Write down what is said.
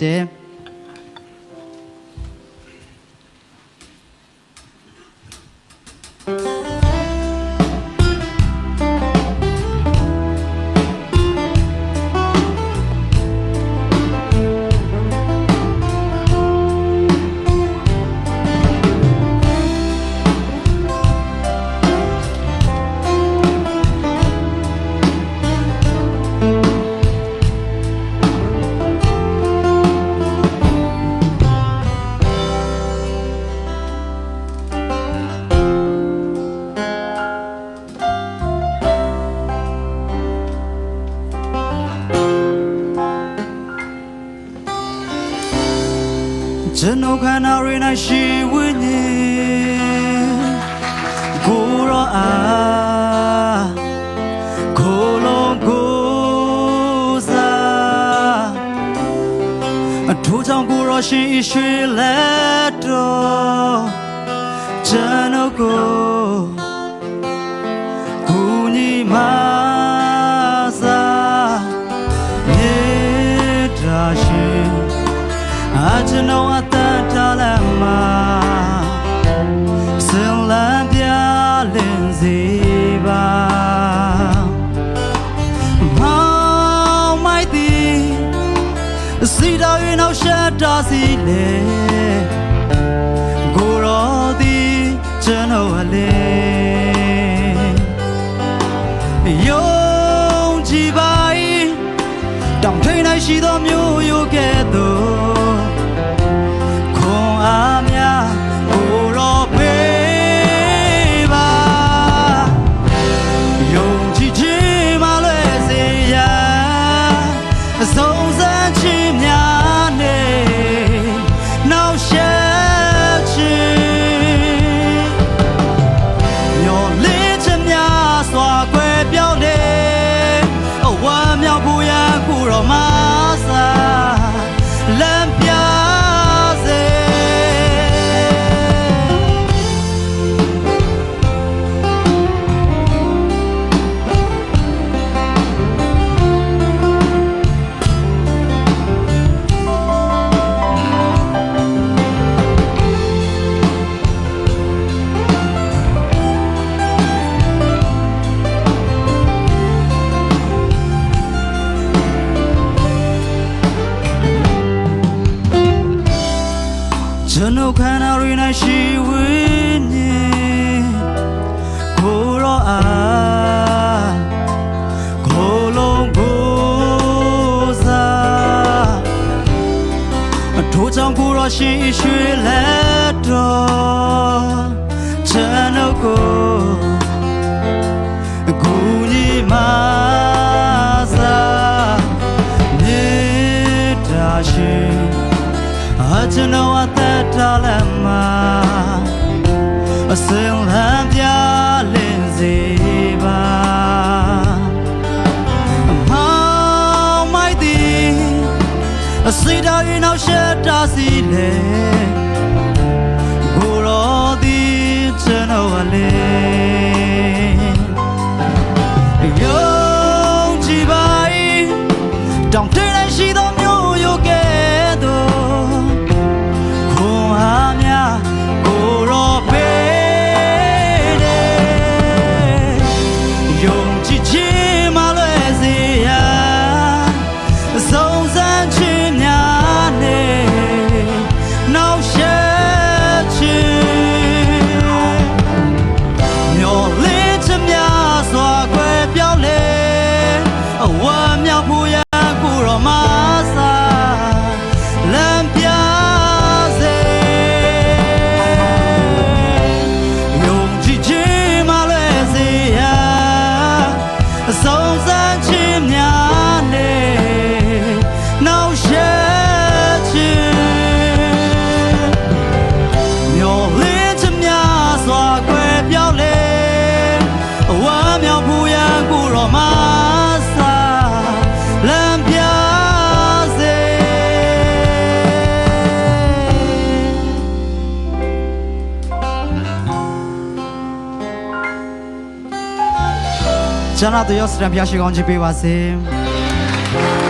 တ ကျွန်တော်ခန္ဓာရင်း၌ရှိဝိညာဉ်ကိုရောအားကိုလုံးကိုစားအထူးကြောင့်ကိုရောရှိရွှေလက်တော်ကျွန်တော်ကိုကို အကျွန်ုပ်အသက်တားလက်မှာဆင်လန်းပြလင်းစီပါမောင်မိုက်တီစီတော်ရင်အောင်ရှက်တာစီလေ န် ထိုးကြောင့်ကိုရောရှိရွှေလက်တော်ကျွန်ုပ်ကိုအကူကြီးမစားမြေတာရှိအကျွန်ုပ်အသက်တားလက်မှာအစင်လန်းပြ အစိတော်ရင်အောင်ရှက်တာစီလေကိုရောဒီကျွန်ုပ်အလေး ကျွန်တော်တို့ရောစတံဖျားရှိကောင်းချီးပေးပါစေ။